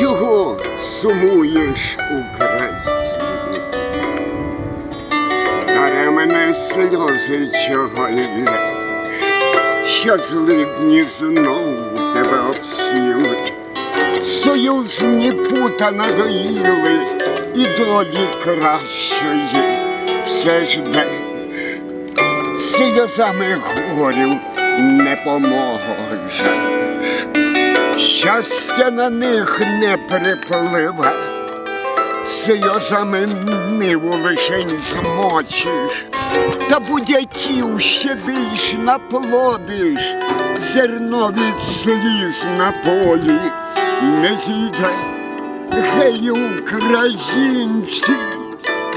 Чого сумуєш, Україні? Даремне сльози чого ллєш, що злидні знову тебе обсіли, союзні пута надоїли, і долі кращої все ждеш, сльозами горів не поможе. Щастя на них не припливе, сльозами ниву лишень змочиш, та будяків ще більш наплодиш, зерно від сліз на полі не зійде. Гей, українці,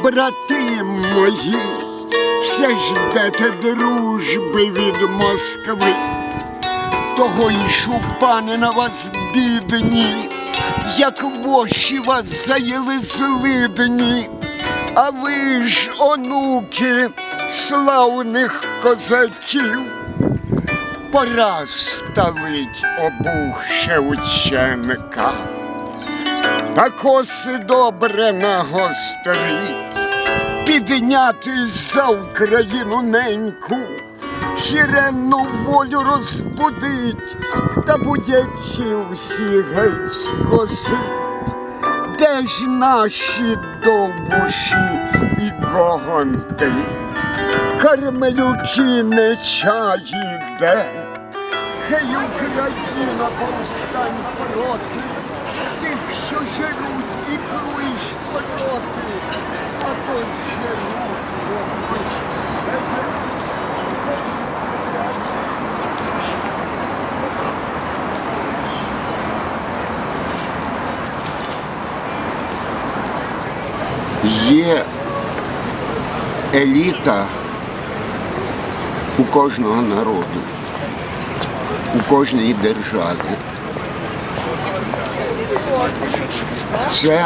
брати мої, все ждете дружби від Москви того й шупани на вас бідні, як воші вас заїли злидні, а ви ж, онуки славних козаків, пора сталить обух Шевченка, та коси добре нагострить, піднятись за Україну неньку. Хіренну волю розбудить, та будячи всі геть скосить, де ж наші довбуші і гогонти, кармелюки не чаї де, хай Україна повстань проти тих, що жеруть і круїш проти, а то жеруть, робиш Є еліта у кожного народу, у кожній державі. Це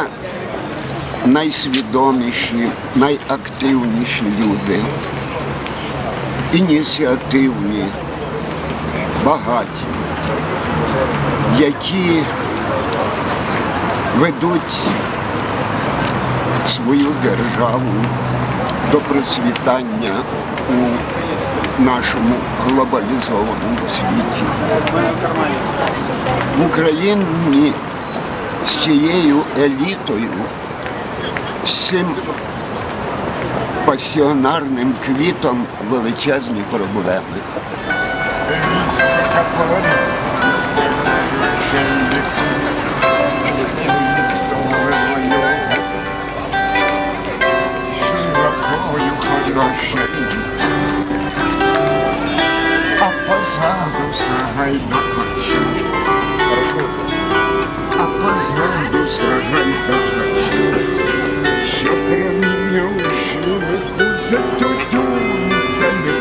найсвідоміші, найактивніші люди, ініціативні, багаті, які ведуть свою державу до процвітання у нашому глобалізованому світі. В Україні з цією елітою, з цим пасіонарним квітом величезні проблеми. Позаду сагайдача, а позаду сагайдача, що проміння у ширику за тютю, та не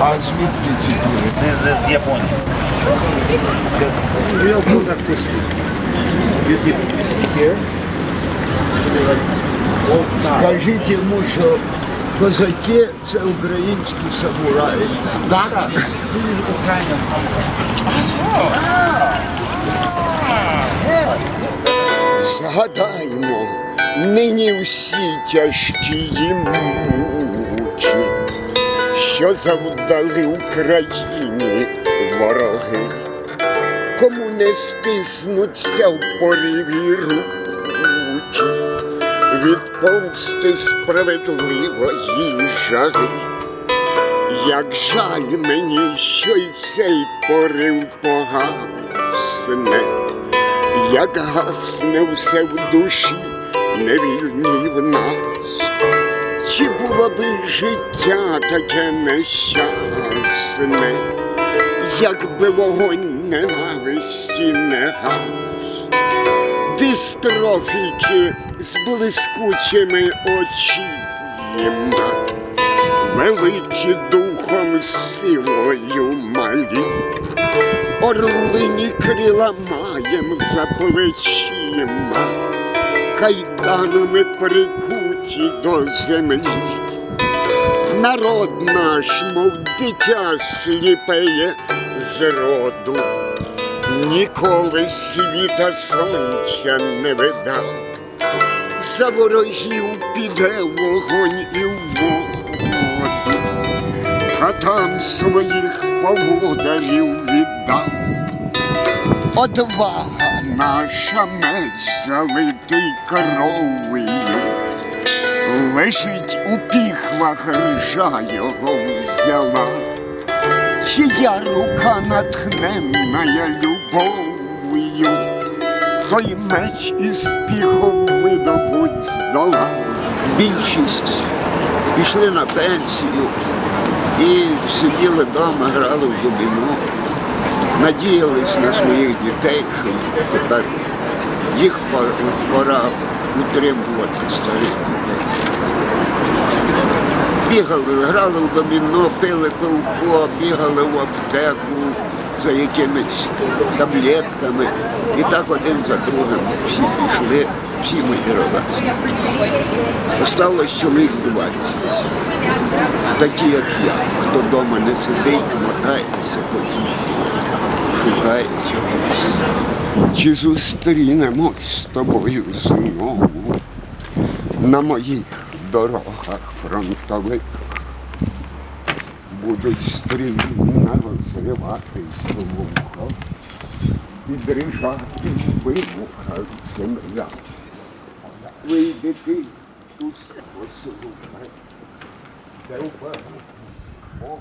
А звідки ці дури? Це з, з Японії. Real. You see, you here? Скажіть йому, що козаки це українські самураї. Is Ukrainian. Згадаймо нині всі тяжкі муки, що завдали Україні вороги, кому не стиснуться в пориві руки від помсти справедливої жаги. Як жаль мені, що й цей порив погасне, як гасне все в душі, невільній в нас, чи було би життя таке нещасне, якби вогонь ненависті не гас, дистрофіки з блискучими очима, великі духом силою малі. Орлині крила маєм за плечима, кайданами прикуті до землі. Народ наш, мов дитя сліпеє з роду, ніколи світа сонця не видав. За ворогів піде вогонь і в воду, а там своїх поводарів віддав. Одвага наша меч залитий кров'ю, лежить у піхвах ржа його взяла, чия рука натхненна любов'ю, той меч із піхов видобуть здала. Більшість пішли на пенсію і сиділи вдома, грали в доміно надіялись на своїх дітей, що тепер їх пора утримувати старих людей. Бігали, грали в доміно, пили пивко, бігали в аптеку за якимись таблетками. І так один за другим всі пішли, всі мої ровесники. Осталось чоловік 20 такі, як я, хто вдома не сидить, мотається по шукає чогось. Чи зустрінемось з тобою знову на моїх дорогах фронтових? Будуть стрімно розриватись вуха і дрижати вибуха земля. Вийди ти тут послухай. Де впевнений Богу